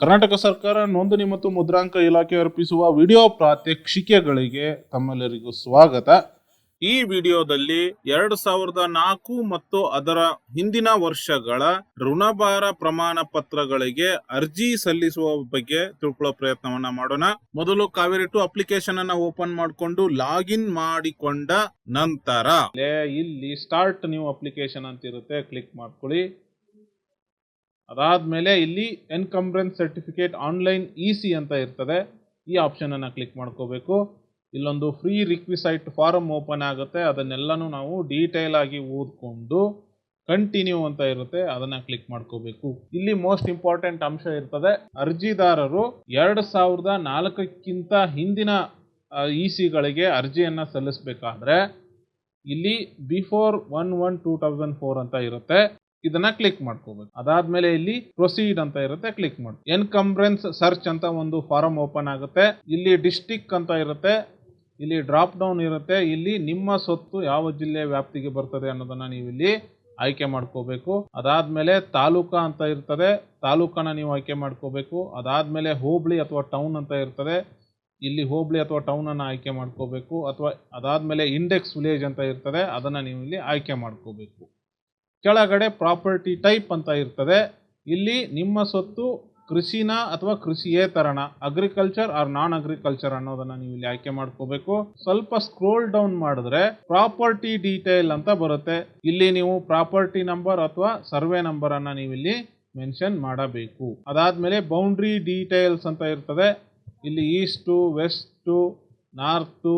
ಕರ್ನಾಟಕ ಸರ್ಕಾರ ನೋಂದಣಿ ಮತ್ತು ಮುದ್ರಾಂಕ ಇಲಾಖೆ ಅರ್ಪಿಸುವ ವಿಡಿಯೋ ಪ್ರಾತ್ಯಕ್ಷಿಕೆಗಳಿಗೆ ತಮ್ಮೆಲ್ಲರಿಗೂ ಸ್ವಾಗತ. ಈ ವಿಡಿಯೋದಲ್ಲಿ ಎರಡು ಸಾವಿರದ ನಾಲ್ಕು ಮತ್ತು ಅದರ ಹಿಂದಿನ ವರ್ಷಗಳ ಋಣಭಾರ ಪ್ರಮಾಣ ಪತ್ರಗಳಿಗೆ ಅರ್ಜಿ ಸಲ್ಲಿಸುವ ಬಗ್ಗೆ ತಿಳ್ಕೊಳ್ಳೋ ಪ್ರಯತ್ನವನ್ನ ಮಾಡೋಣ. ಮೊದಲು ಕಾವೇರಿ ಟು ಅಪ್ಲಿಕೇಶನ್ ಅನ್ನ ಓಪನ್ ಮಾಡಿಕೊಂಡು ಲಾಗಿನ್ ಮಾಡಿಕೊಂಡ ನಂತರ. ಇಲ್ಲಿ ಸ್ಟಾರ್ಟ್ ನೀವು ಅಪ್ಲಿಕೇಶನ್ ಅಂತ ಇರುತ್ತೆ ಕ್ಲಿಕ್ ಮಾಡ್ಕೊಳ್ಳಿ. ಅದಾದ್ಮೇಲೆ ಇಲ್ಲಿ encumbrance certificate online E C ಅಂತ ಇರ್ತದೆ. ಈ ಆಪ್ಷನನ್ನು ಕ್ಲಿಕ್ ಮಾಡ್ಕೋಬೇಕು. ಇಲ್ಲೊಂದು ಫ್ರೀ ರಿಕ್ವಿಸೈಟ್ ಫಾರಮ್ ಓಪನ್ ಆಗುತ್ತೆ. ಅದನ್ನೆಲ್ಲನೂ ನಾವು ಡೀಟೇಲ್ ಆಗಿ ಓದ್ಕೊಂಡು ಕಂಟಿನ್ಯೂ ಅಂತ ಇರುತ್ತೆ. ಅದನ್ನ ಕ್ಲಿಕ್ ಮಾಡ್ಕೋಬೇಕು. ಇಲ್ಲಿ ಮೋಸ್ಟ್ ಇಂಪಾರ್ಟೆಂಟ್ ಅಂಶ ಇರ್ತದೆ. ಅರ್ಜಿದಾರರು ಎರಡು ಸಾವಿರದ ನಾಲ್ಕಕ್ಕಿಂತ ಹಿಂದಿನ ಇ ಸಿಗಳಿಗೆ ಅರ್ಜಿಯನ್ನು ಸಲ್ಲಿಸಬೇಕಾದ್ರೆ ಇಲ್ಲಿ before one one two thousand four ಅಂತ ಇರುತ್ತೆ. ಇದನ್ನ ಕ್ಲಿಕ್ ಮಾಡ್ಕೋಬೇಕು. ಅದಾದ್ಮೇಲೆ ಇಲ್ಲಿ ಪ್ರೊಸೀಡ್ ಅಂತ ಇರುತ್ತೆ ಕ್ಲಿಕ್ ಮಾಡಿ. ಎನ್ಕಂಬ್ರೆನ್ಸ್ ಸರ್ಚ್ ಅಂತ ಒಂದು ಫಾರಂ ಓಪನ್ ಆಗುತ್ತೆ. ಇಲ್ಲಿ ಡಿಸ್ಟಿಕ್ ಅಂತ ಇರುತ್ತೆ. ಇಲ್ಲಿ ಡ್ರಾಪ್ ಡೌನ್ ಇರುತ್ತೆ. ಇಲ್ಲಿ ನಿಮ್ಮ ಸೊತ್ತು ಯಾವ ಜಿಲ್ಲೆ ವ್ಯಾಪ್ತಿಗೆ ಬರ್ತದೆ ಅನ್ನೋದನ್ನ ನೀವು ಇಲ್ಲಿ ಆಯ್ಕೆ ಮಾಡ್ಕೋಬೇಕು. ಅದಾದ್ಮೇಲೆ ತಾಲೂಕಾ ಅಂತ ಇರ್ತದೆ. ತಾಲೂಕನ್ನ ನೀವು ಆಯ್ಕೆ ಮಾಡ್ಕೋಬೇಕು. ಅದಾದ್ಮೇಲೆ ಹೋಬಳಿ ಅಥವಾ ಟೌನ್ ಅಂತ ಇರ್ತದೆ. ಇಲ್ಲಿ ಹೋಬಳಿ ಅಥವಾ ಟೌನ್ ಅನ್ನ ಆಯ್ಕೆ ಮಾಡ್ಕೋಬೇಕು. ಅಥವಾ ಅದಾದ್ಮೇಲೆ ಇಂಡೆಕ್ಸ್ ವಿಲೇಜ್ ಅಂತ ಇರ್ತದೆ. ಅದನ್ನ ನೀವು ಇಲ್ಲಿ ಆಯ್ಕೆ ಮಾಡ್ಕೋಬೇಕು. ಕೆಳಗಡೆ ಪ್ರಾಪರ್ಟಿ ಟೈಪ್ ಅಂತ ಇರ್ತದೆ. ಇಲ್ಲಿ ನಿಮ್ಮ ಸೊತ್ತು ಕೃಷಿನ ಅಥವಾ ಕೃಷಿಯೇತರನ ಅಗ್ರಿಕಲ್ಚರ್ ಆರ್ ನಾನ್ ಅಗ್ರಿಕಲ್ಚರ್ ಅನ್ನೋದನ್ನ ನೀವು ಇಲ್ಲಿ ಆಯ್ಕೆ ಮಾಡ್ಕೋಬೇಕು. ಸ್ವಲ್ಪ ಸ್ಕ್ರೋಲ್ ಡೌನ್ ಮಾಡಿದ್ರೆ ಪ್ರಾಪರ್ಟಿ ಡೀಟೇಲ್ ಅಂತ ಬರುತ್ತೆ. ಇಲ್ಲಿ ನೀವು ಪ್ರಾಪರ್ಟಿ ನಂಬರ್ ಅಥವಾ ಸರ್ವೆ ನಂಬರ್ ಅನ್ನ ನೀವು ಇಲ್ಲಿ ಮೆನ್ಷನ್ ಮಾಡಬೇಕು. ಅದಾದ್ಮೇಲೆ ಬೌಂಡ್ರಿ ಡೀಟೇಲ್ಸ್ ಅಂತ ಇರ್ತದೆ. ಇಲ್ಲಿ ಈಸ್ಟು ವೆಸ್ಟು ನಾರ್ತು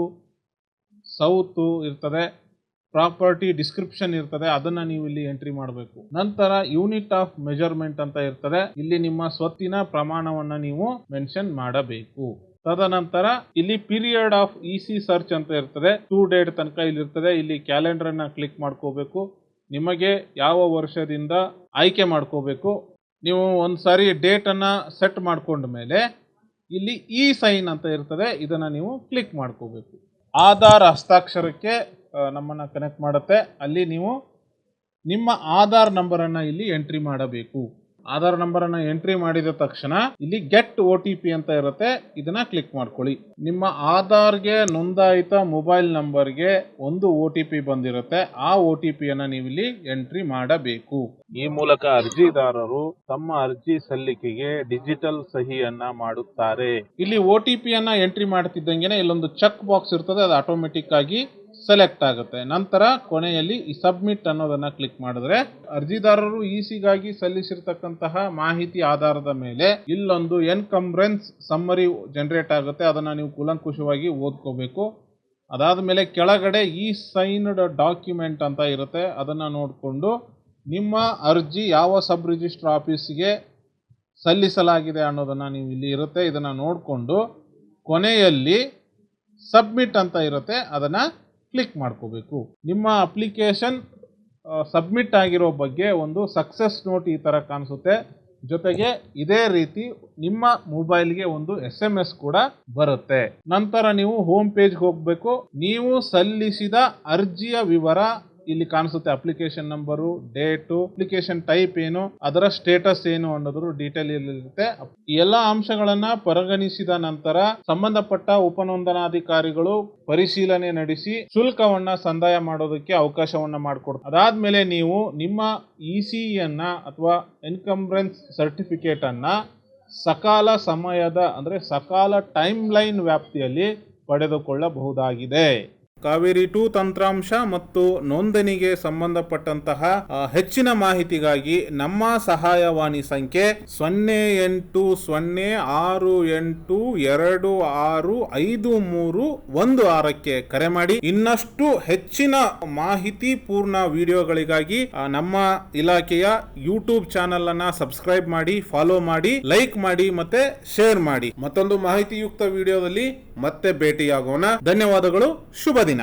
ಸೌತು ಇರ್ತದೆ. ಪ್ರಾಪರ್ಟಿ ಡಿಸ್ಕ್ರಿಪ್ಷನ್ ಇರ್ತದೆ, ಅದನ್ನ ನೀವು ಇಲ್ಲಿ ಎಂಟ್ರಿ ಮಾಡಬೇಕು. ನಂತರ ಯೂನಿಟ್ ಆಫ್ ಮೆಜರ್ಮೆಂಟ್ ಅಂತ ಇರ್ತದೆ, ಇಲ್ಲಿ ನಿಮ್ಮ ಸ್ವತ್ತಿನ ಪ್ರಮಾಣವನ್ನ ನೀವು ಮೆನ್ಷನ್ ಮಾಡಬೇಕು. ತದನಂತರ ಇಲ್ಲಿ period of E C search ಅಂತ ಇರ್ತದೆ, ಟೂ ಡೇಟ್ ತನಕ ಇಲ್ಲಿ ಇರ್ತದೆ ಇಲ್ಲಿ ಕ್ಯಾಲೆಂಡರ್ ಅನ್ನ ಕ್ಲಿಕ್ ಮಾಡ್ಕೋಬೇಕು. ನಿಮಗೆ ಯಾವ ವರ್ಷದಿಂದ ಆಯ್ಕೆ ಮಾಡ್ಕೋಬೇಕು, ನೀವು ಒಂದ್ಸಾರಿ ಡೇಟ್ ಅನ್ನ ಸೆಟ್ ಮಾಡ್ಕೊಂಡ ಮೇಲೆ ಇಲ್ಲಿ ಇ ಸೈನ್ ಅಂತ ಇರ್ತದೆ, ಇದನ್ನ ನೀವು ಕ್ಲಿಕ್ ಮಾಡ್ಕೋಬೇಕು. ಆಧಾರ್ ಹಸ್ತಾಕ್ಷರಕ್ಕೆ ನಮ್ಮನ್ನ ಕನೆಕ್ಟ್ ಮಾಡುತ್ತೆ. ಅಲ್ಲಿ ನೀವು ನಿಮ್ಮ ಆಧಾರ್ ನಂಬರನ್ನು ಇಲ್ಲಿ ಎಂಟ್ರಿ ಮಾಡಬೇಕು. ಆಧಾರ್ ನಂಬರನ್ನು ಎಂಟ್ರಿ ಮಾಡಿದ ತಕ್ಷಣ ಇಲ್ಲಿ ಗೆಟ್ ಒ ಟಿ ಪಿ ಅಂತ ಇರುತ್ತೆ. ಇದನ್ನ ಕ್ಲಿಕ್ ಮಾಡ್ಕೊಳ್ಳಿ. ನಿಮ್ಮ ಆಧಾರ್ಗೆ ನೋಂದಾಯಿತ ಮೊಬೈಲ್ ನಂಬರ್ಗೆ ಒಂದು ಒ ಟಿ ಪಿ ಬಂದಿರುತ್ತೆ. ಆ ಒ ಟಿ ಪಿಯನ್ನು ನೀವು ಇಲ್ಲಿ ಎಂಟ್ರಿ ಮಾಡಬೇಕು. ಈ ಮೂಲಕ ಅರ್ಜಿದಾರರು ತಮ್ಮ ಅರ್ಜಿ ಸಲ್ಲಿಕೆಗೆ ಡಿಜಿಟಲ್ ಸಹಿಯನ್ನ ಮಾಡುತ್ತಾರೆ. ಇಲ್ಲಿ ಒ ಟಿ ಎಂಟ್ರಿ ಮಾಡ್ತಿದ್ದಂಗೆನೆ ಇಲ್ಲೊಂದು ಚೆಕ್ ಬಾಕ್ಸ್ ಇರ್ತದೆ, ಅದು ಆಟೋಮೆಟಿಕ್ ಆಗಿ ಸೆಲೆಕ್ಟ್ ಆಗುತ್ತೆ. ನಂತರ ಕೊನೆಯಲ್ಲಿ ಈ ಸಬ್ಮಿಟ್ ಅನ್ನೋದನ್ನ ಕ್ಲಿಕ್ ಮಾಡಿದ್ರೆ ಅರ್ಜಿದಾರರು ಇಸಿಗಾಗಿ ಸಲ್ಲಿಸಿರ್ತಕ್ಕಂತಹ ಮಾಹಿತಿ ಆಧಾರದ ಮೇಲೆ ಇಲ್ಲೊಂದು ಎನ್ಕಂಬ್ರೆನ್ಸ್ ಸಮ್ಮರಿ ಜನರೇಟ್ ಆಗುತ್ತೆ, ಅದನ್ನ ನೀವು ಕುಲಂಕುಶವಾಗಿ ಓದ್ಕೋಬೇಕು. ಅದಾದ ಮೇಲೆ ಕೆಳಗಡೆ ಈ ಸೈನ್ಡ್ ಡಾಕ್ಯುಮೆಂಟ್ ಅಂತ ಇರುತ್ತೆ, ಅದನ್ನ ನೋಡಿಕೊಂಡು ನಿಮ್ಮ ಅರ್ಜಿ ಯಾವ ಸಬ್ ರಿಜಿಸ್ಟ್ರ್ ಆಫೀಸಿಗೆ ಸಲ್ಲಿಸಲಾಗಿದೆ ಅನ್ನೋದನ್ನು ನೀವು ಇಲ್ಲಿ ಇರುತ್ತೆ. ಇದನ್ನು ನೋಡಿಕೊಂಡು ಕೊನೆಯಲ್ಲಿ ಸಬ್ಮಿಟ್ ಅಂತ ಇರುತ್ತೆ. ಅದನ್ನು ಕ್ಲಿಕ್ ಮಾಡ್ಕೋಬೇಕು. ನಿಮ್ಮ ಅಪ್ಲಿಕೇಶನ್ ಸಬ್ಮಿಟ್ ಆಗಿರೋ ಬಗ್ಗೆ ಒಂದು ಸಕ್ಸಸ್ ನೋಟ್ ಈ ಥರ ಕಾಣಿಸುತ್ತೆ. ಜೊತೆಗೆ ಇದೇ ರೀತಿ ನಿಮ್ಮ ಮೊಬೈಲ್ಗೆ ಒಂದು ಎಸ್ ಎಂ ಎಸ್ ಕೂಡ ಬರುತ್ತೆ. ನಂತರ ನೀವು ಹೋಮ್ ಪೇಜ್ಗೆ ಹೋಗಬೇಕು. ನೀವು ಸಲ್ಲಿಸಿದ ಅರ್ಜಿಯ ವಿವರ ಇಲ್ಲಿ ಕಾಣಿಸುತ್ತೆ application number date application type ಏನು, ಅದರ ಸ್ಟೇಟಸ್ ಏನು ಅನ್ನೋದ್ರ ಡೀಟೇಲ್ ಇರುತ್ತೆ. ಈ ಎಲ್ಲ ಅಂಶಗಳನ್ನ ಪರಿಗಣಿಸಿದ ನಂತರ ಸಂಬಂಧಪಟ್ಟ ಉಪನೋಂದನಾಧಿಕಾರಿಗಳು ಪರಿಶೀಲನೆ ನಡೆಸಿ ಶುಲ್ಕವನ್ನ ಸಂದಾಯ ಮಾಡೋದಕ್ಕೆ ಅವಕಾಶವನ್ನ ಮಾಡಿಕೊಡ್ತಾರೆ. ಅದಾದ್ಮೇಲೆ ನೀವು ನಿಮ್ಮ ಇ ಸಿಯನ್ನ ಅಥವಾ ಎನ್ಕಂಬ್ರೆನ್ಸ್ ಸರ್ಟಿಫಿಕೇಟ್ ಅನ್ನ ಸಕಾಲ ಸಮಯದ, ಅಂದ್ರೆ ಸಕಾಲ ಟೈಮ್ ಲೈನ್ ವ್ಯಾಪ್ತಿಯಲ್ಲಿ ಪಡೆದುಕೊಳ್ಳಬಹುದಾಗಿದೆ. ಕಾವೇರಿ ಟು ತಂತ್ರಾಂಶ ಮತ್ತು ನೋಂದಣಿಗೆ ಸಂಬಂಧಪಟ್ಟಂತಹ ಹೆಚ್ಚಿನ ಮಾಹಿತಿಗಾಗಿ ನಮ್ಮ ಸಹಾಯವಾಣಿ ಸಂಖ್ಯೆ ಸೊನ್ನೆ ಎಂಟು ಸೊನ್ನೆ ಆರು ಎಂಟು ಎರಡು ಆರು ಐದು ಮೂರು ಒಂದು ಆರಕ್ಕೆ ಕರೆ ಮಾಡಿ. ಇನ್ನಷ್ಟು ಹೆಚ್ಚಿನ ಮಾಹಿತಿ ಪೂರ್ಣ ವಿಡಿಯೋಗಳಿಗಾಗಿ ನಮ್ಮ ಇಲಾಖೆಯ ಯೂಟ್ಯೂಬ್ ಚಾನೆಲ್ ಅನ್ನ ಸಬ್ಸ್ಕ್ರೈಬ್ ಮಾಡಿ ಫಾಲೋ ಮಾಡಿ ಲೈಕ್ ಮಾಡಿ ಮತ್ತೆ ಶೇರ್ ಮಾಡಿ. ಮತ್ತೊಂದು ಮಾಹಿತಿಯುಕ್ತ ವಿಡಿಯೋದಲ್ಲಿ ಮತ್ತೆ ಭೇಟಿಯಾಗೋಣ. ಧನ್ಯವಾದಗಳು. ಶುಭ ದಿನ.